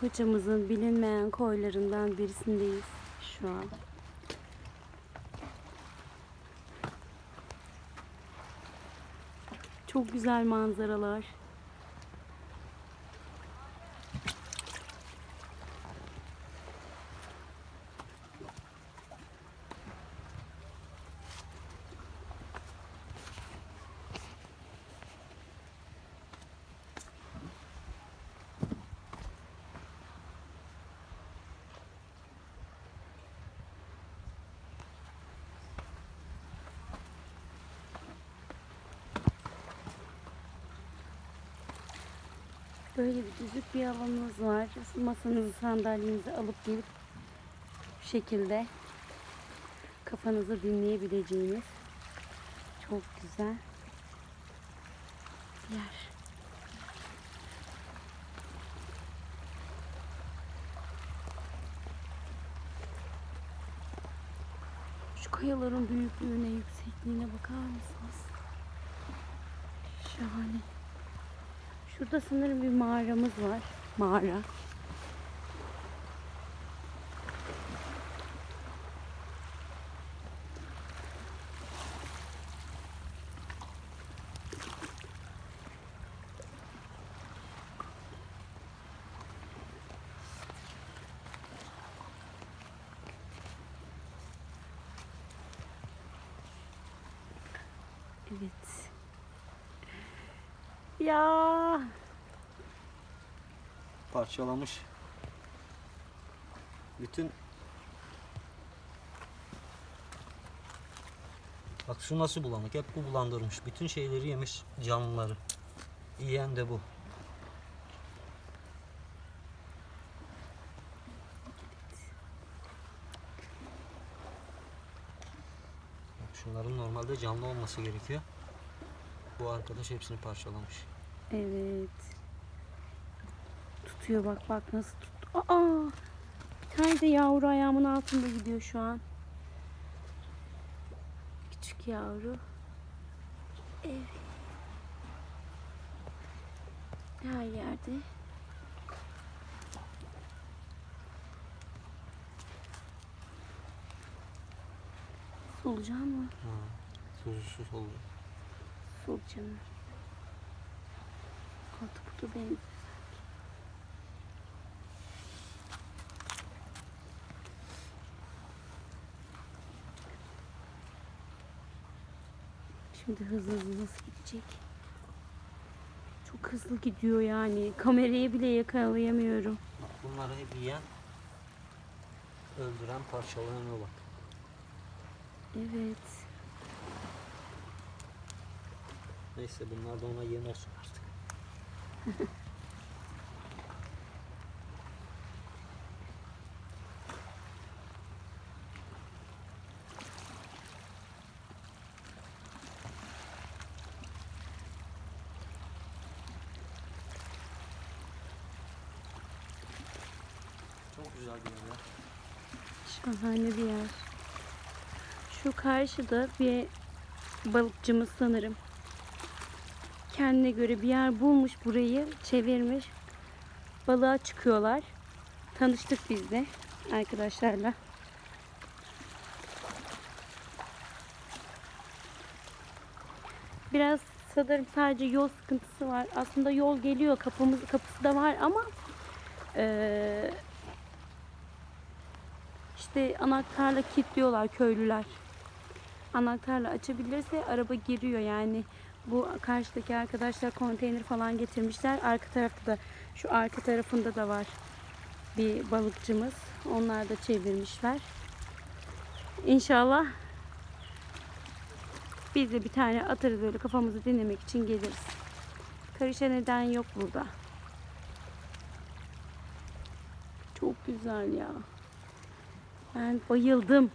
Foça'mızın bilinmeyen koylarından birisindeyiz şu an. Çok güzel manzaralar. Böyle bir düzlük bir alanınız var. Masanızı sandalyenizi alıp gelip bu şekilde kafanızı dinleyebileceğiniz çok güzel bir yer. Şu kayaların büyüklüğüne, yüksekliğine bakar mısınız? Şahane. Şurada sanırım bir mağaramız var. Mağara. Evet. Ya Parçalamış. Bütün Bak su nasıl bulanık. Hep bu bulandırmış. Bütün şeyleri yemiş canlıları. Yiyen de bu. Bak şunların normalde canlı olması gerekiyor. Bu arkadaş hepsini parçalamış. Evet. Tutuyor bak bak nasıl tut. Aa! Bir tane de yavru ayağımın altında gidiyor şu an. Küçük yavru. Evet. Her yerde. Solucan mı? Ha, oldu. Solucan. Altı putu benziyor. Şimdi hızlı hızlı nasıl gidecek? Çok hızlı gidiyor yani. Kamerayı bile yakalayamıyorum. Bak bunları hep yiyen, öldüren, parçalayan o bak. Evet. Neyse bunlar da ona yem olsun artık. Çok güzel bir yer ya. Şahane bir yer. Şu karşıda bir balıkçımız sanırım. Kendine göre bir yer bulmuş burayı çevirmiş. Balığa çıkıyorlar. Tanıştık biz de arkadaşlarla. Biraz sanırım sadece yol sıkıntısı var. Aslında yol geliyor kapımız kapısı da var ama eee işte anahtarla kilitliyorlar köylüler. Anahtarla açabilirse araba giriyor yani. Bu karşıdaki arkadaşlar konteyner falan getirmişler. Arka tarafta da şu arka tarafında da var bir balıkçımız. Onlar da çevirmişler. İnşallah biz de bir tane atarız böyle kafamızı dinlemek için geliriz. Karışa neden yok burada. Çok güzel ya. Ben bayıldım.